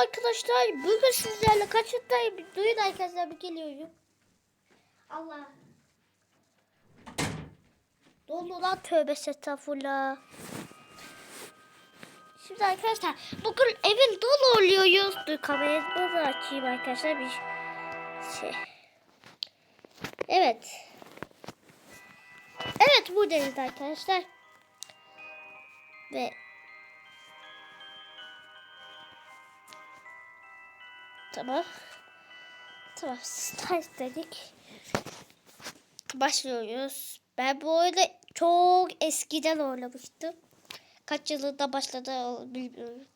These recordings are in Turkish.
arkadaşlar. Bugün sizlerle kaçıntayım. Duyun arkadaşlar bir geliyorum. Allah. Dolu lan tövbe estağfurullah. Şimdi arkadaşlar bugün evin dolu oluyoruz. Dur kamerayı da açayım arkadaşlar bir şey. Evet. Evet buradayız arkadaşlar. Ve Tamam. Tamam. Start dedik. Başlıyoruz. Ben bu oyunu çok eskiden oynamıştım. Kaç yılında başladı bilmiyorum.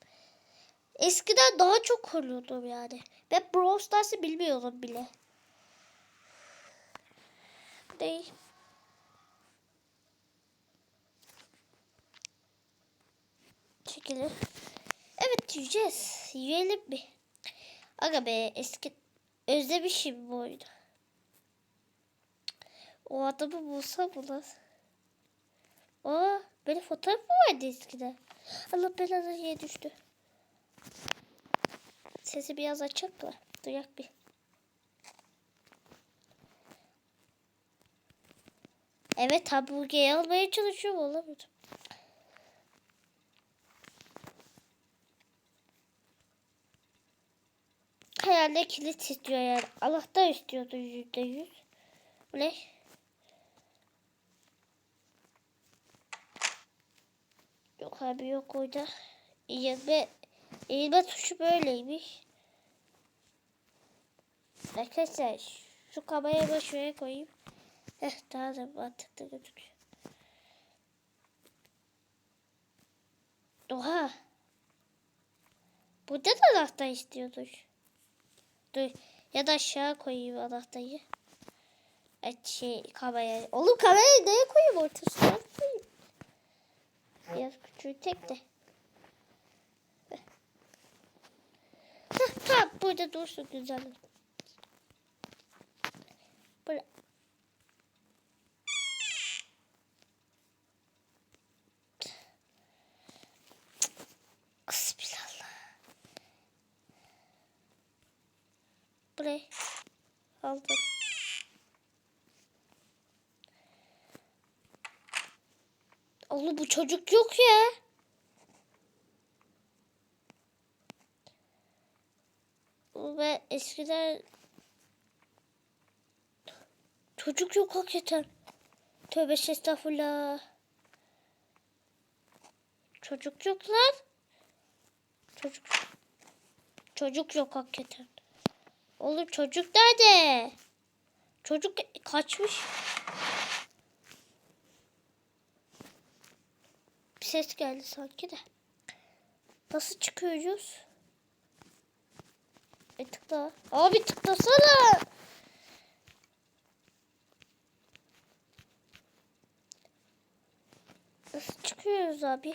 Eskiden daha çok oynuyordum yani. Ben Brawl Stars'ı bilmiyorum bile. Değil. Çekilir. Evet yiyeceğiz. Yiyelim mi? Aga be eski özlemişim bu oyunu. O adamı bulsam ulan. Aa benim fotoğraf mı vardı eskiden? Allah belanı yere düştü. Sesi biraz açık mı? Duyak bir. Evet hamburgeri almaya çalışıyorum olamadım. Herhalde kilit istiyor yani. Allah'tan istiyordu yüzde yüz. Bu ne? Yok abi yok orada. Eğilme, eğilme tuşu böyleymiş. Arkadaşlar şu kamerayı da şuraya koyayım. Heh daha da mantıklı gözüküyor. Oha. Burada da anahtar istiyordu. Dur. Ya da aşağı koyayım anahtarı. Evet şey kamerayı. Oğlum kamerayı neye koyayım ortasına koyayım. Biraz küçüğü tek de. Heh, tamam burada dursun güzel. Böyle. Bismillah. Buraya aldım. Oğlum bu çocuk yok ya. Ben eskiden çocuk yok hakikaten. Tövbe estağfurullah. Çocuk yok lan. Çocuk. Çocuk yok hakikaten. Oğlum çocuk nerede? Çocuk kaçmış. Bir ses geldi sanki de. Nasıl çıkıyoruz? Bir tıkla. Abi tıklasana. Nasıl çıkıyoruz abi?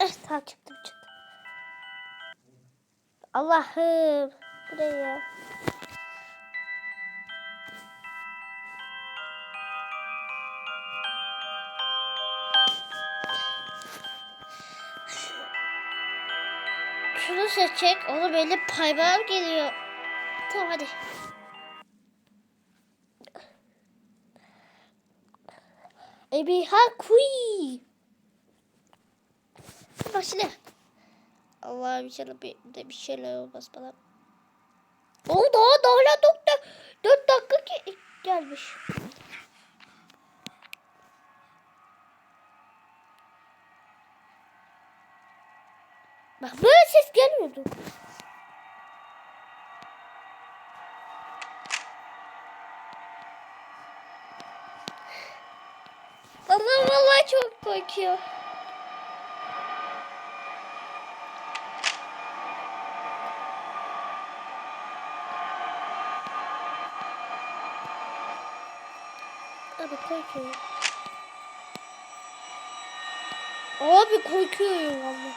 Eh çıktı. Allah'ım. Buraya. Şunu seçecek. Onu böyle paybar geliyor. Tamam hadi. Ebiha kuy. Başla. Allah'ım inşallah bir, de bir şeyler olmaz bana. O daha daha hala doktor. Dört dakika ki gelmiş. Bak böyle ses gelmiyordu. Vallahi vallahi çok korkuyor. Abi korkuyorum. Abi korkuyorum valla.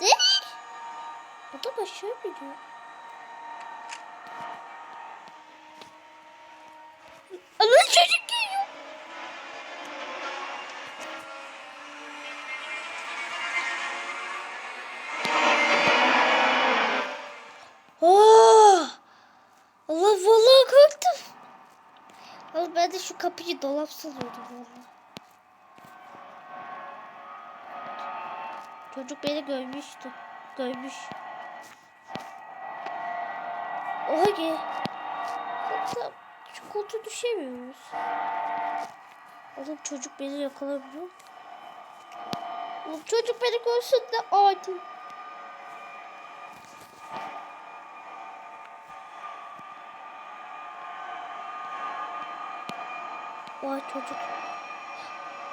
Ne? Adam aşağı gidiyor. Kapıyı dolap sanıyordum valla. Çocuk beni görmüştü. Görmüş. Oha ki. Hatta şu koltuğa düşemiyoruz. Oğlum çocuk beni yakalamıyor. Oğlum çocuk beni görsün de adi. Vay çocuk.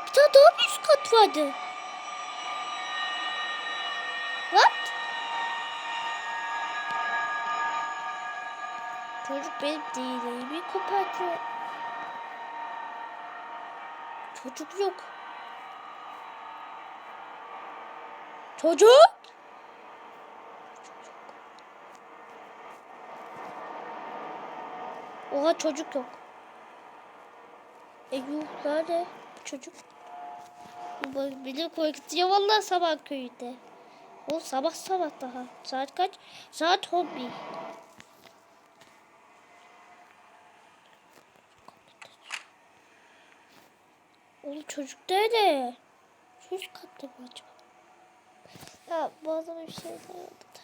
Bir tane daha bir üst kat vardı. What? Çocuk benim değilimi kopartıyor. Çocuk yok. Çocuk? Oha çocuk yok. E yuh nerede çocuk? Beni korkutuyor vallahi sabah köyünde. O sabah sabah daha. Saat kaç? Saat 11. Oğlum çocuk nerede? Üst katta mı acaba? Ya bazen bir şey oldu da.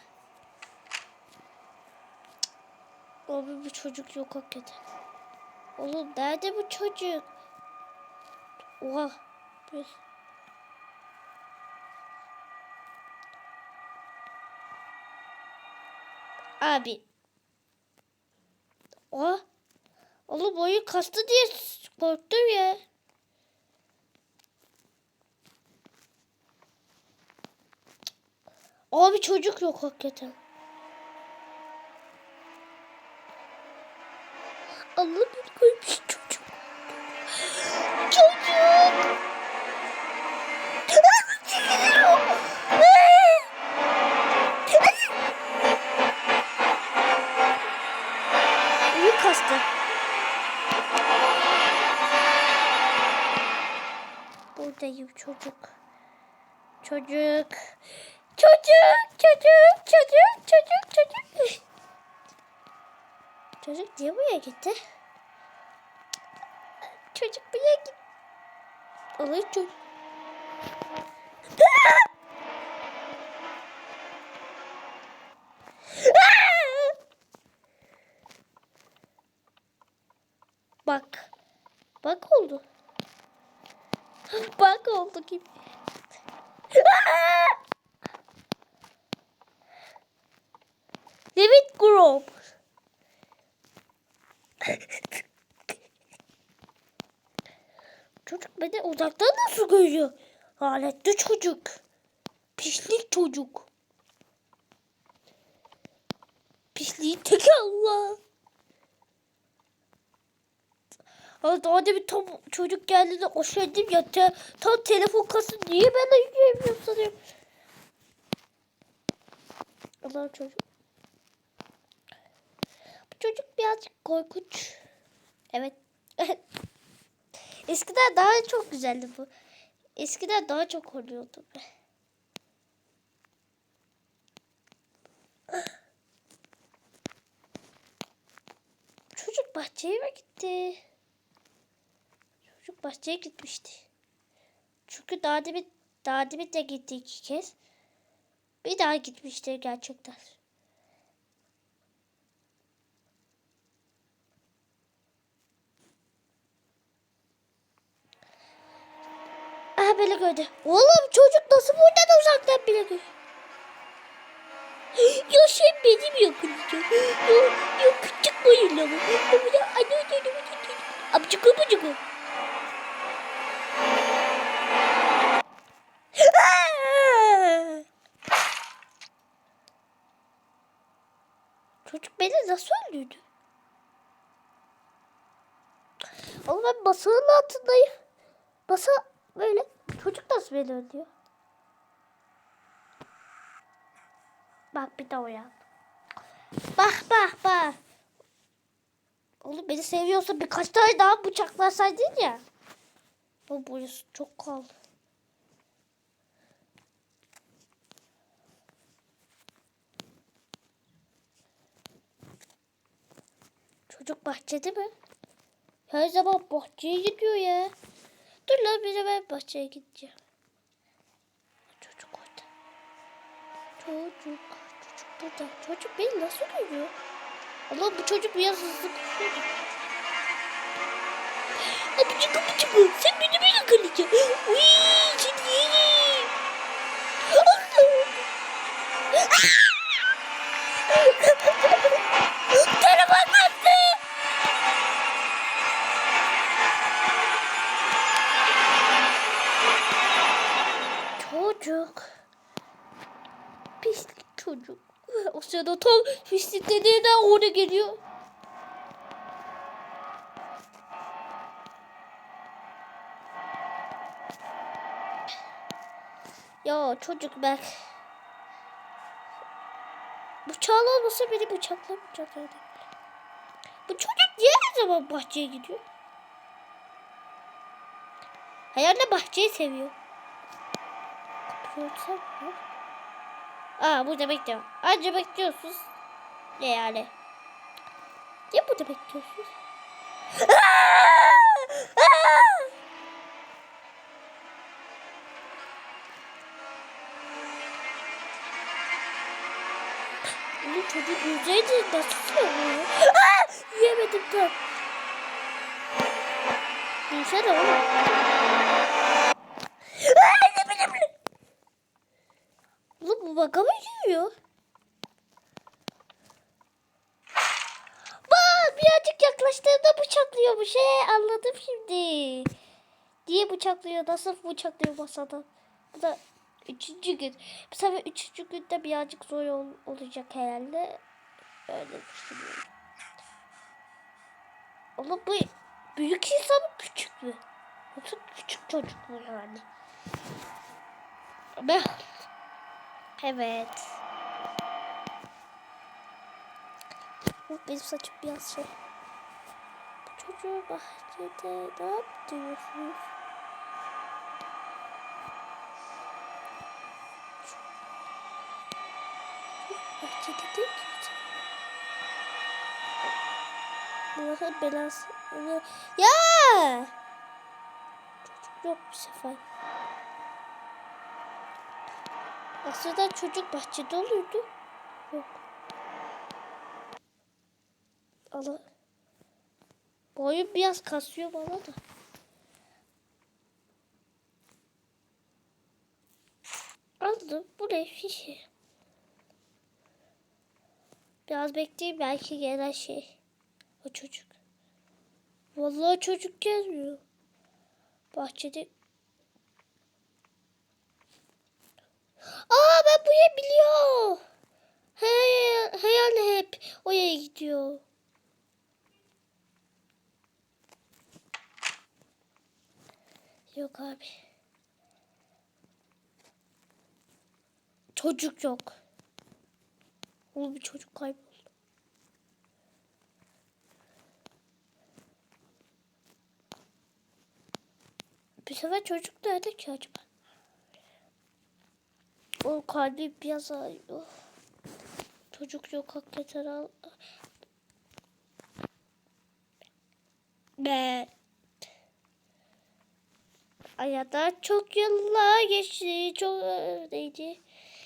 Abi bu çocuk yok hakikaten. Oğlum nerede bu çocuk? Oha. Bir... Abi. Oha. Oğlum boyu kastı diye korktum ya. Abi çocuk yok hakikaten. Allah beni koymuş çocuk. Çocuk. Kastı. Buradayım çocuk. Çocuk. Çocuk, çocuk, çocuk, çocuk, çocuk. Çocuk niye buraya gitti? Çocuk buraya gitti. Çocuk. Bak. Bak oldu. Bak oldu gibi. David Grove. Çocuk beni uzaktan nasıl görüyor? Aletli çocuk. Pislik çocuk. Pisliğin teki Allah. Daha demin tam çocuk geldi de o şey dedim ya te, tam telefon kası niye ben de sanıyorum. Allah çocuk. Bu çocuk birazcık korkunç. Evet. Eskiden daha çok güzeldi bu. Eskiden daha çok oluyordu. Çocuk bahçeye mi gitti? Çocuk bahçeye gitmişti. Çünkü daha demin, daha demin de gitti iki kez. Bir daha gitmişti gerçekten. Aha beni gördü. Oğlum çocuk nasıl buradan uzaktan bile gördü? Ya sen benim yakınca. Ya, ya küçük? Ama da anne anne. Amcık amcık. Çocuk beni nasıl öldürdü? Oğlum ben masanın altındayım. Masa böyle. Çocuk nasıl beni öldürüyor? Bak bir daha uyan. Bak bak bak. Oğlum beni seviyorsa birkaç tane daha bıçaklasaydın ya. Bu boyusu çok kaldı. Çocuk bahçede mi? Her zaman bahçeye gidiyor ya. Dur lan bir ben bahçeye gideceğim. Çocuk orada. Çocuk. Çocuk burada. Çocuk beni nasıl görüyor? Allah bu çocuk biraz hızlı koşuyor. Kapıcı bu. Sen beni mi yakalayacaksın? Uy seni yerim. Telefon attı. Çocuk. Pislik çocuk. O sırada tam pislik dediğinden oraya geliyor. Ya çocuk bak. Bıçağlı olmasa beni bıçaklamayacak yani. Bu çocuk niye her zaman bahçeye gidiyor? Hayalle bahçeyi seviyor. Kapıyı açsam mı? Aa burada bekliyorum. Anca bekliyorsunuz. Ne yani? Niye burada bekliyorsunuz? Bu çocuk yüzeydi nasıl oluyor? Aa! Yiyemedim tam. Yesene oğlum. Aa, ne bileyim ne. Oğlum bu baka mı yiyor? Bak birazcık yaklaştığında bıçaklıyormuş. He anladım şimdi. Diye bıçaklıyor. Nasıl bıçaklıyor masada? Bu da üçüncü gün. Bu sefer üçüncü günde birazcık zor ol- olacak herhalde. Öyle düşünüyorum. Oğlum bu büyük insan mı küçük mü? Yoksa küçük çocuk mu yani? Ben... Evet. Benim saçım biraz şey. Bu çocuğu bahçede ne yapıyorsunuz? Bahçede değil ki. Allah'ın belası. Ya! Çocuk yok bu sefer. Aslında çocuk bahçede olurdu. Yok. Allah. Bu oyun biraz kasıyor bana da. Aldım. Bu ne fişi? Biraz bekleyeyim belki gelen şey. O çocuk. Vallahi çocuk gelmiyor. Bahçede. Aa ben bu yeri biliyorum. Hey, hayal hep oraya gidiyor. Yok abi. Çocuk yok. Oğlum bir çocuk kayboldu. Bir sefer çocuk nerede ki acaba? O kalbi biraz. Çocuk yok hakikaten al. Be. Hayata çok yıllar geçti. Çok neydi?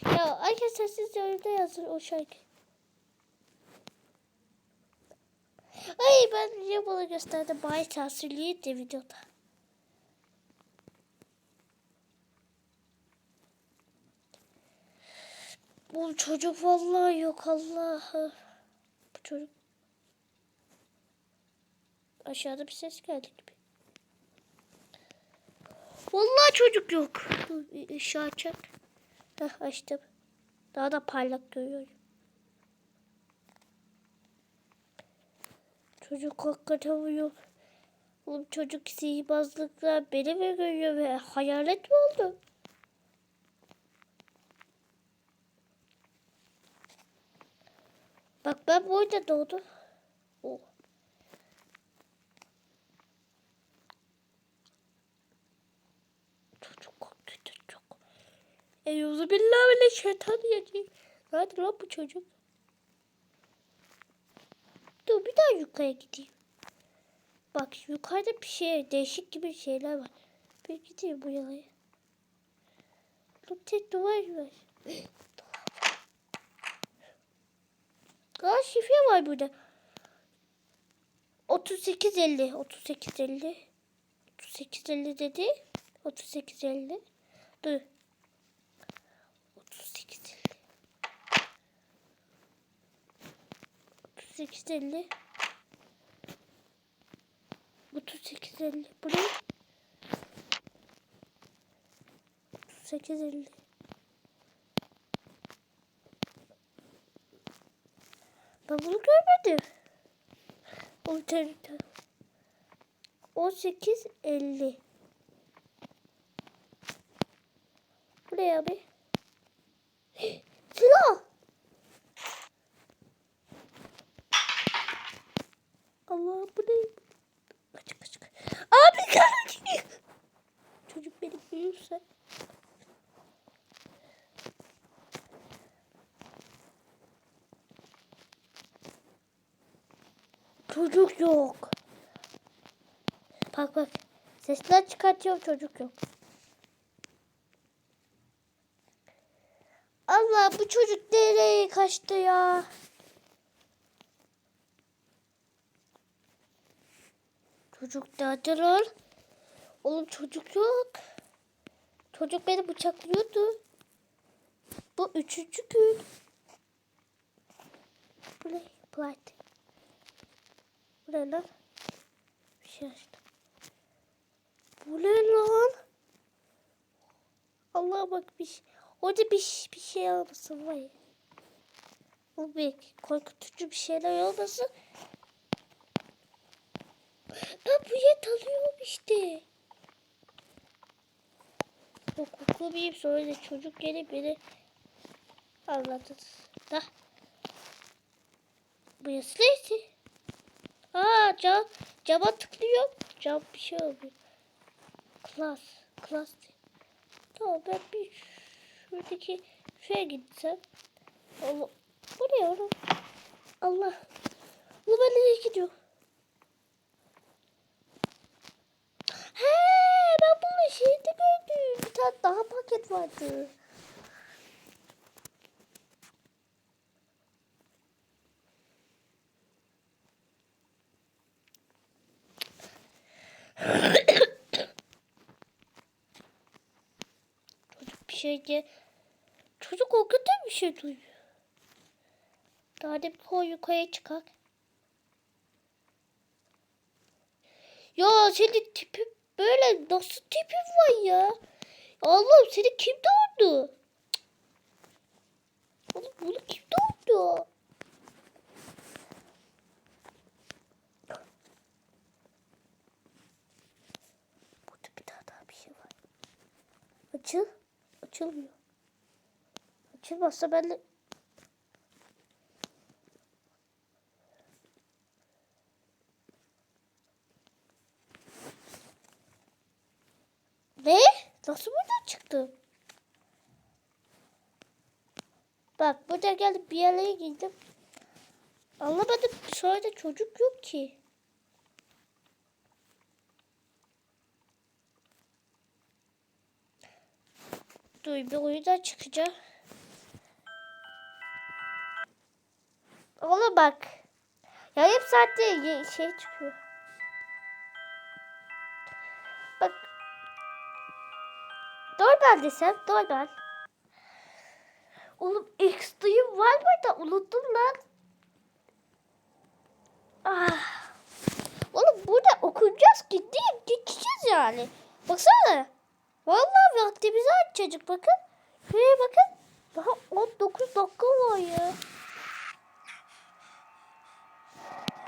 Ya arkadaşlar siz öyle yazın o şarkı. Ay ben niye bunu gösterdim? Bay tasirliydi videoda. Bu çocuk vallahi yok Allah'ım. Bu çocuk. Aşağıda bir ses geldi gibi. Vallahi çocuk yok. Dur açak. Heh açtım. Daha da parlak görüyorum. Çocuk hakikaten yok. Oğlum çocuk sihirbazlıkla beni mi görüyor ve hayalet mi oldu? Bak ben burada doğdum. Oh. Çocuk kötü çok. Eyüzü billah bile şeytan diyecek. Nerede lan bu çocuk? Dur bir daha yukarı gideyim. Bak yukarıda bir şey değişik gibi şeyler var. Bir gideyim bu yalayı. Dur tek duvar var. Aa şifre var burada. 3850 3850 3850 dedi. 3850. Dur. 3850. 3850. 3850. Bu ne? 3850. Ben bunu görmedim. O internette. 1850. Bu ne abi? Silah. Allah bu ne? Kaç kaç kaç. Abi kaç. Çocuk beni görürse. Çocuk yok. Bak bak. Sesler çıkartıyor çocuk yok. Allah bu çocuk nereye kaçtı ya? Çocuk nerede? Oğlum çocuk yok. Çocuk beni bıçaklıyordu. Bu üçüncü gün. Bu ne? Ne lan? Bir şey açtım. Bu ne lan? Allah bak bir şey. Orada bir, bir şey olmasın var ya. Bu bir korkutucu bir şeyler olmasın. Ben bu yet alıyorum işte. Koku bir sonra da çocuk gelip beni anladı. Da. Bu neydi? Aa cam, cama tıklıyor. Cam bir şey oluyor. Klas. Klas. Tamam ben bir şuradaki şuraya gitsem. Allah. Bu ne oğlum? Allah. Bu ben nereye gidiyor? He ben bunu şeyde gördüm. Bir tane daha paket vardı. Çocuk bir şey diye. Çocuk o kadar bir şey duyuyor. Daha da bir yukarıya çıkar. Ya senin tipin böyle nasıl tipin var ya? Allah'ım seni kim doğurdu? Oğlum bunu kim doğurdu? Burada bir tane daha bir şey var. Açıl. Açılmıyor. Açılmazsa ben de... Ne? Nasıl buradan çıktım? Bak burada geldim bir yerlere girdim. Anlamadım. Da çocuk yok ki. Dur bir oyundan çıkacağım. Oğlum bak. Yarım saatte ye- şey çıkıyor. Bak. Doorbell desem doorbell. Oğlum X'dayım var mı da unuttum lan. Ah. Oğlum burada okuyacağız gideyim geçeceğiz yani. Baksana. Vallahi vaktimizi açacak bakın. Şuraya bakın. Daha 19 dakika var ya.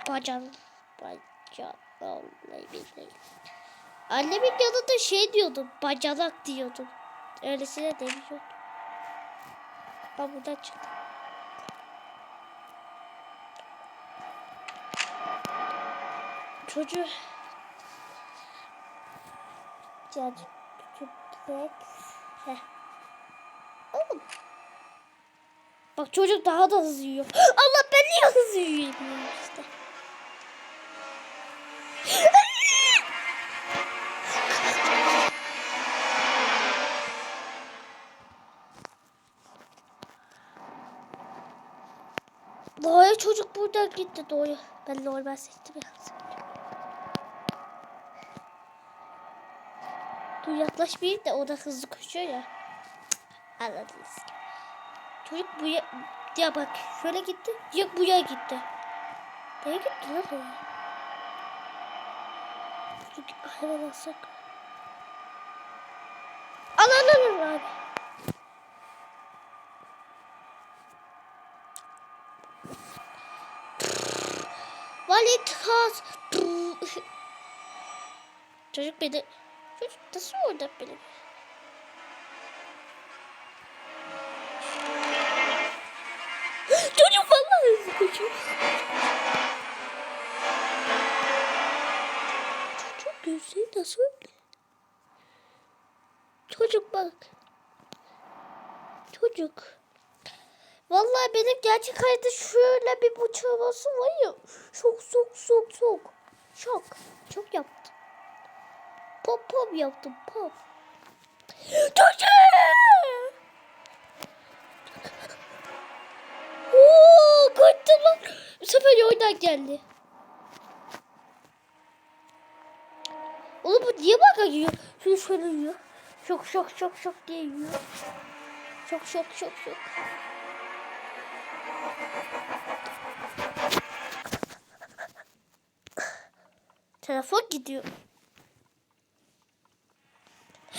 Bacan. Bacan. Vallahi billahi. Annemin yanında şey diyordum. Bacanak diyordum. Öylesine demiyordum. Ben buradan çıktım. Çocuğu. Birazcık Bek. Oğlum. Bak çocuk daha da hızlı yiyor. Allah ben niye hızlı yiyeyim işte. Doğru çocuk buradan gitti doğru. Ben normal seçtim yalnız. Dur yaklaş bir de o da hızlı koşuyor ya. Anladınız. Çocuk buraya ya bak şöyle gitti. Ya buraya gitti. Nereye gitti lan o? Çocuk hemen alsak. Al al al abi. Valet has. Çocuk beni... Çocuk nasıl orada benim? Çocuk vallahi hızlı koşuyor. Çocuk gözleri? Çocuk bak. Çocuk. Vallahi benim gerçek hayatta şöyle bir bıçağım olsa var ya. Şok şok şok şok. Şok. Çok yaptım. Pop pop yaptım pop. Çocuk! Oo, kaçtım lan. Bu sefer oradan geldi. Oğlum bu niye baka yiyor? Şunu şöyle yiyor. Şok şok şok şok diye yiyor. Şok şok şok şok. Telefon gidiyor.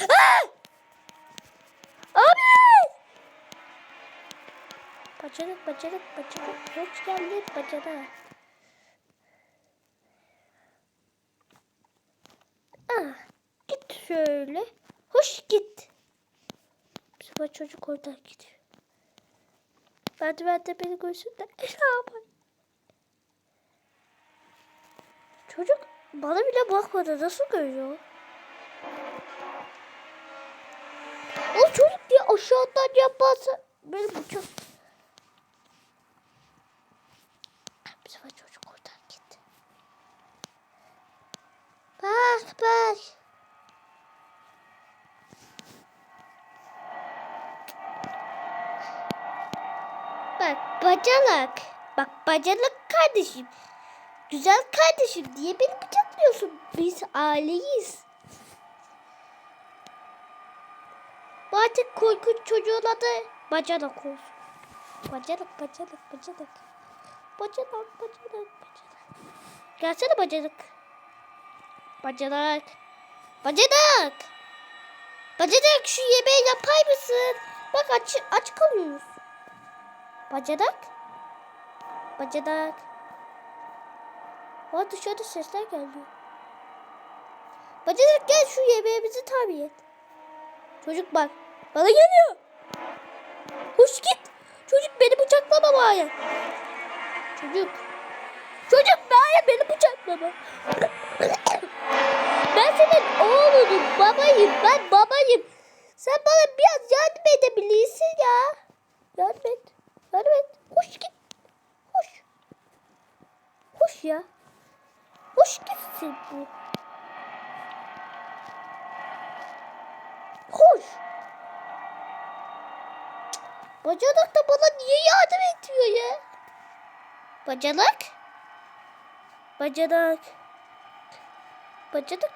Aa! Abi! Bacanak, bacanak, bacanak. Hoş geldin bacanak. Ah, git şöyle. Hoş git. Sefer çocuk oradan gidiyor. Merdivende beni görsün de yapayım? Çocuk bana bile bakmadı. Nasıl görüyor? O çocuk diye aşağıdan yaparsa benim uçak. Bir sefer çocuk oradan gitti. Bak bak. Bak bacanak. Bacanak kardeşim. Güzel kardeşim diye beni bıçaklıyorsun. Biz aileyiz. Bu artık korkunç çocuğun adı bacanak olsun. Bacanak, bacanak, bacanak. Bacanak, bacanak, bacanak. Gelsene bacanak. Bacanak. Bacanak. Bacanak şu yemeği yapar mısın? Bak aç, aç kalıyoruz. Bacanak. Bacanak. Aa dışarıda sesler geliyor. Bacanak gel şu yemeğimizi tabi et. Çocuk bak. Bana geliyor. Hoş git. Çocuk beni bıçaklama bari. Çocuk. Çocuk bari beni bıçaklama. ben senin oğlunum, babayım. Ben babayım. Sen bana biraz yardım edebilirsin ya. Yardım et. Yardım et. Hoş git. Hoş. Hoş ya. Hoş gitsin bu. Hoş. Bacanak da bana niye yardım etmiyor ya? Bacanak? Bacanak. Bacanak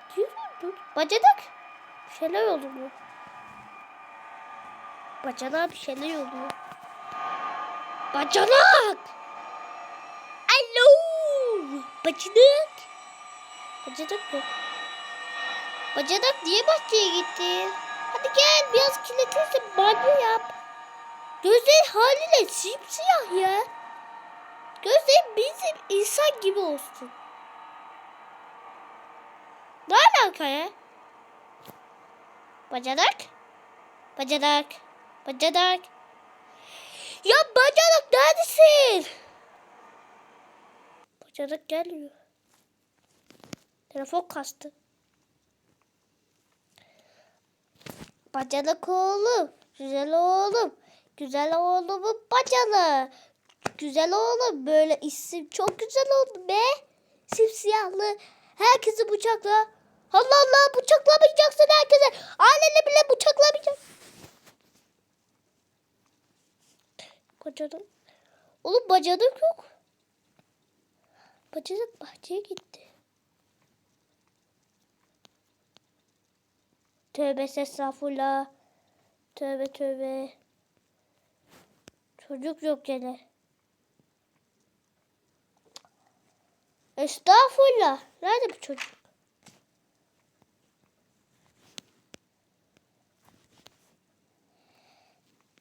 dur? Bacanak. Bir şeyler oluyor. Bacanak bir şeyler oluyor. Bacanak! Bacanak! Bacanak yok. Bacanak niye bahçeye gitti? Hadi gel biraz kirletirse banyo yap. Gözleri haliyle simsiyah ya. Gözleri bizim insan gibi olsun. Ne alaka ya? Bacanak? Bacanak? Bacanak? Ya bacanak neredesin? Bacanak gelmiyor. Telefon kastı. Bacanak oğlum. Güzel oğlum. Güzel oğlumun bacalı. Güzel oğlum. Böyle isim çok güzel oldu be. Simsiyahlı. Herkesi bıçakla. Allah Allah bıçaklamayacaksın herkese. Aileni bile bıçaklamayacaksın. Bacanak. Oğlum bacanak yok. Bacılık bahçeye gitti. Tövbe estağfurullah. Tövbe tövbe. Çocuk yok gene. Estağfurullah. Nerede bu çocuk?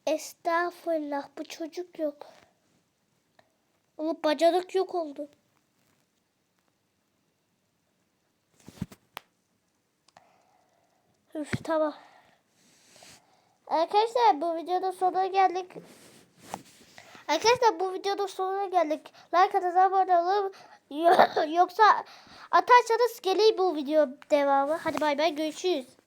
Estağfurullah. Bu çocuk yok. Ama bacanak yok oldu. Üf tamam. Arkadaşlar bu videoda sonuna geldik. Arkadaşlar bu videoda sonuna geldik. Like atın abone olun. Yoksa atarsanız geleyim bu video devamı. Hadi bay bay görüşürüz.